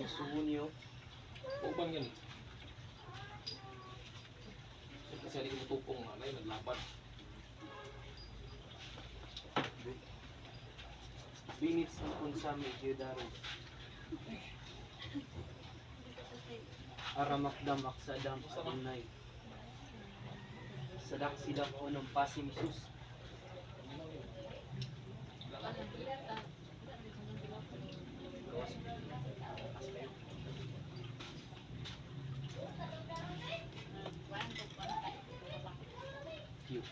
yung suho niyo. Upang yan. Kasi hindi mo tupong nga, ngayon naglaban. Binits ang kunsa medyo daro. Aramakdamak sa dam sa unay. Sadak sidak o ng pasim sus. Cute.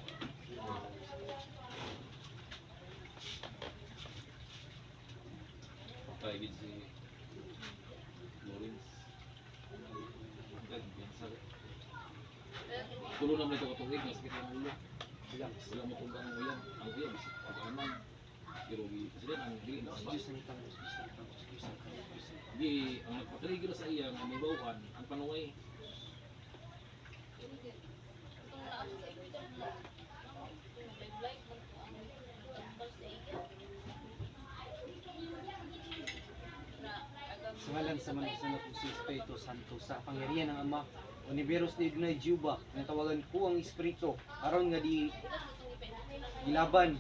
Private si Lawrence. Sa Tulo naman ito katungig, nasakit ang ulo. Bilang. Wala mo kung ang uyan. Ang bisik pag-aman. Pero yan, ang hindi na Diyos na itang Diyos na itang Diyos na itang Diyos na itang Di, ang nagpatrigger sa iya, nga may bawaan, ang panuway. Sa ngalan sa na po si Espiritu Santo sa pangyarihan ng Ama, Univeros de Ignay Juba, ang tawagan ko ang Espiritu, aron nga di gilaban.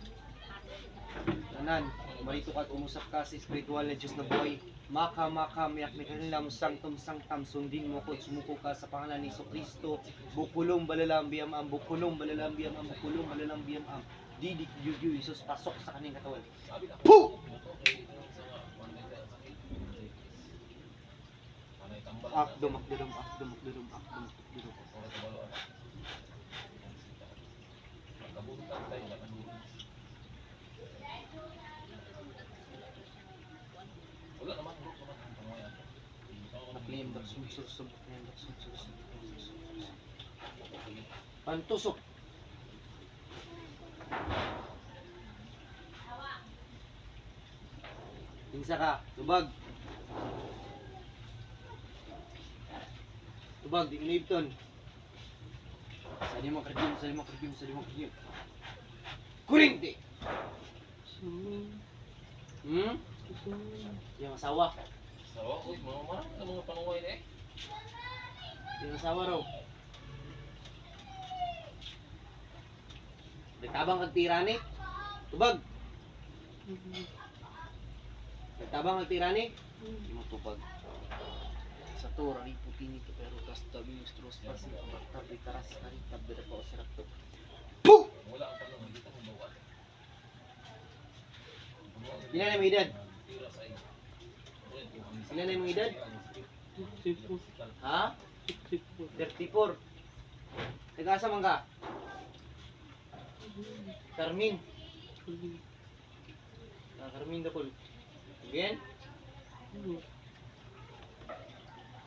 Tanan, marito ka umusap ka sa espiritual na Diyos na buhay. Maka maka miyak ni kanila mo sangtum sangtam sundin mo ko at sumuko ka sa pangalan ni Kristo. Bukulong balalambiyam am bukulong balalambiyam am bukulong balalambiyam am. Di di yuyu Isus pasok sa kaning katawan. Puh! Akdom akdom akdom akdom akdom akdom. Wala Naklim dak sumsur sum naklim dak sumsur sum. Pantusok. Tingsa ka, tubag. Tubag, di inibton. Sa di mo kardim, sa di mo kardim, sa di mo kardim. Kuring di! Hmm? Yung asawa. So, uy, mga mga, ang mga panuway na eh. Yung asawa raw. Nagtabang kag tirani? Tubag. Nagtabang kag tirani? Hindi mo tubag. Sa to, rari puti nito pero tas tabi yung stros pa si Bakta Bitaras kari tabira pa o sarap to. Puh! Wala ang panuway, dito mo bawaan. Ilan na yung edad? Ilan na yung edad? Ha? 34. Nag-asa man ka? Carmin. Ah, Carmin Dapol. Again?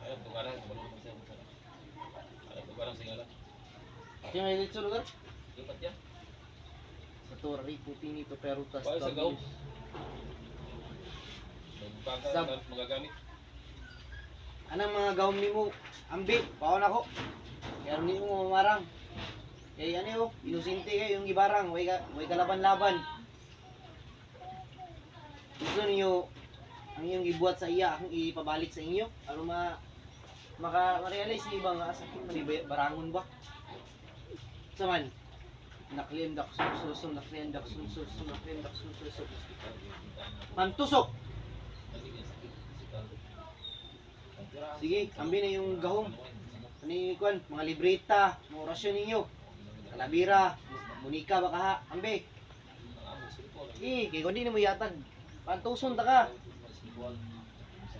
Ayun, siya. Ayun, tugaran sa ngalan. Yung may dito lugar? Lipat yan. Sa Torre, puti nito pero tas Bakit sa gaw? Magbaga, Sab- magagamit. Anang mga gawin ni mo? Ambi, paon ako. Kaya ni mo mamarang. Kaya ano yun, inosente kayo yung ibarang, way, ka, way kalaban-laban. Gusto niyo ang iyong ibuhat sa iya, akong ipabalik sa inyo. Ano ma maka ma-realize niyo ba nga sa akin mali barangon ba? Sa man, naklim dak sususum, naklim dak sususum, naklim dak sususum. Pantusok! Sige, ambi na yung gahom. Ano yung kwan, mga libreta, mga orasyon ninyo. Kalabira, munika baka ha, ambi. Sige, kaya kundi na mo yatag. Pantuson ta ka.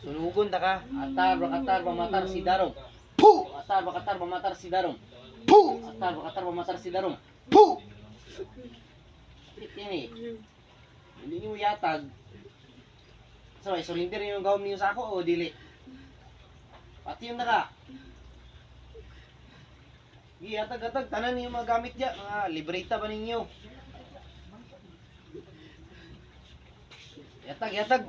Sunugon ta ka. Atar, bakatar, pamatar si Darong. Puh! Atar, bakatar, pamatar si Darong. Puh! Atar, bakatar, pamatar si Darong. Puh! Yan eh. Hindi niyo yatag. So, surrender yung gawin niyo sa ako o dili? Pati yung naka. Giyatag-atag, tanan yung mga gamit dyan. Mga libreta ba ninyo? Yatag, yatag.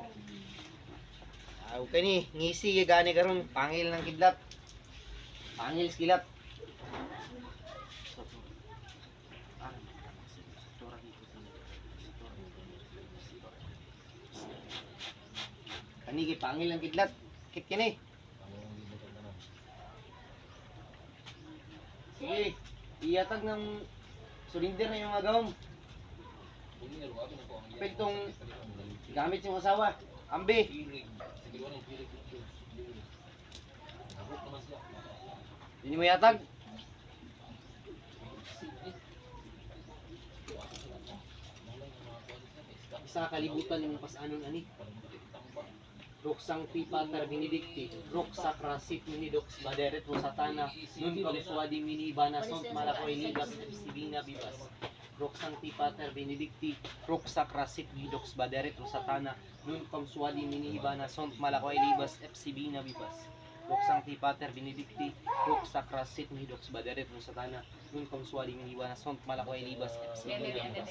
Ah, okay ni, ngisi gani karon pangil ng kidlat. Pangil kilat. Kani kay pangil ng kidlat. Sakit kini. Sige. Iyatag ng surinder na yung agawm. Pwede Gamit yung asawa. Ambi. Hindi mo yatag. Isa kalibutan yung pasanon ani. Roksang pipa ter benedicti, roksa krasit minidox baderet rosatana, nun pag suwadi minibana sont malakoy libas sibina bibas. Roksang pipa ter benedicti, roksa krasit minidox baderet rosatana, nun pag suwadi minibana sont malakoy libas sibina bibas. Roksang pipa ter benedicti, roksa krasit minidox baderet rosatana, nun pag suwadi minibana sont malakoy libas sibina bibas.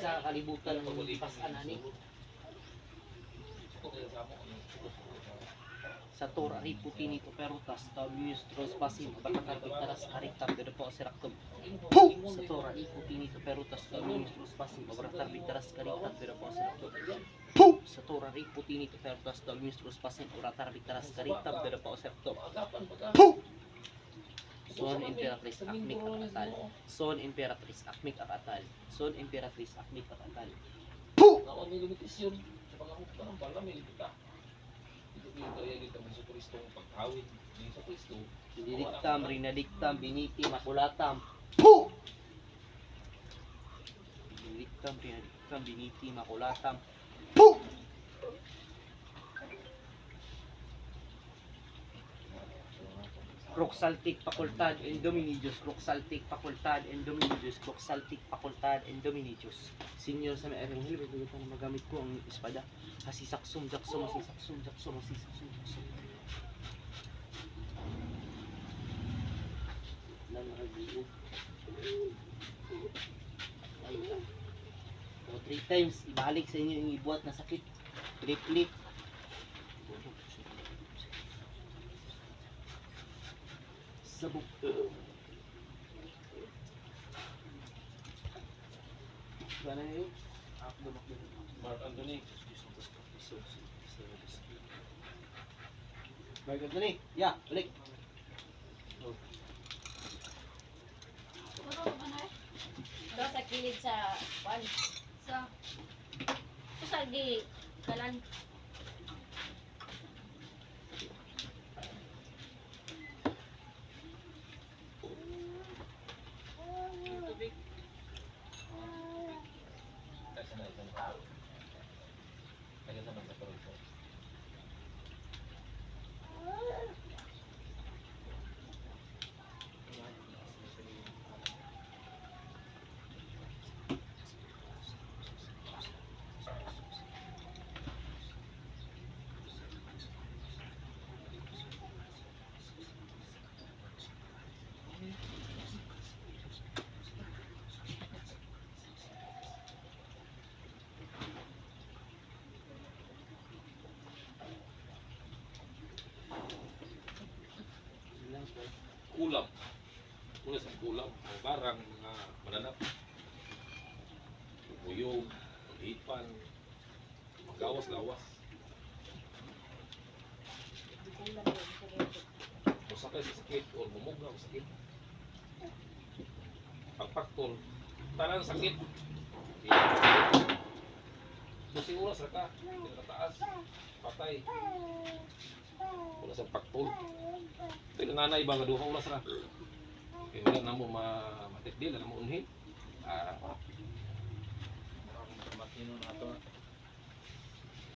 Sa kalibutan ng pasan ani. sa tora ri puti nito perutas ta ministros pasim batakan bitaras karitam de po seraktum sa tora ri puti nito perutas ta ministros pasim batakan bitaras karitam de po seraktum sa tora ri puti nito perutas ta ministros pasim batakan bitaras karitam de po seraktum Son Imperatrice Akmik Akatal Son Imperatrice Akmik Akatal Son Imperatrice Akmik Akatal Ako may limitasyon sa pagkakot ka ng bala, may limita. Kaya may sa Kristo ang pagkawin. May sa Kristo. Didiktam, rinadiktam, biniti, makulatam Didiktam, rinadiktam, biniti, makulatam Roxaltic facultad and Dominicius, Roxaltic facultad and Dominicius, Roxaltic facultad and Dominicius. Senior sa may Evangelio, pagkakita na magamit ko ang espada. Kasi saksum, jaksum, asi saksum, jaksum, asi saksum, jaksum. Lang nakagibo. Ay, O, three times, ibalik sa inyo yung ibuat na sakit. Triple. Sabog. Gana yun? The back Mark Anthony. Baik Anthony. Ya, balik. Daw sa kilid sa. Sa sa di kalan. Kasi na isang tao. Kaya sa mga Kristo. kulam. Mula sa kulam, ang barang nga mananap. Buyog, hipan, magawas-gawas. Masakay sa sakit o mumugna ang sakit. Pagpaktol, tanan sakit. Busing oras ra ka, taas, patay. Wala sa paktol. Pero nanay ba duha oras ra. Kaya wala na mo matikdil, wala na mo unhin. Ah, makino na ito.